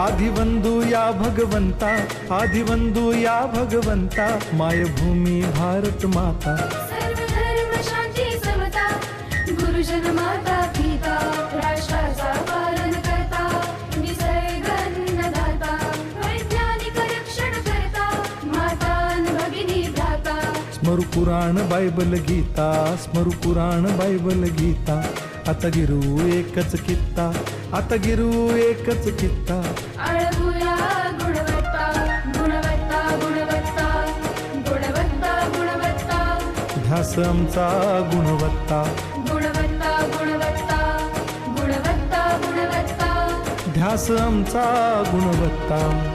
आदिवंदू या भगवंता आदिवंदू या भगवंता मायभूमी भारत माता। पालन करता वैज्ञानिक रक्षण करता भगिनी भ्राता। स्मरु पुराण बायबल गीता स्मरु पुराण बायबल गीता। आता गिरू एकच कित्ता आता गिरू एकच कित्ता। ध्यास आमचा गुणवत्ता. गुणवत्ता गुणवत्ता गुणवत्ता गुणवत्ता. ध्यास आमचा गुणवत्ता.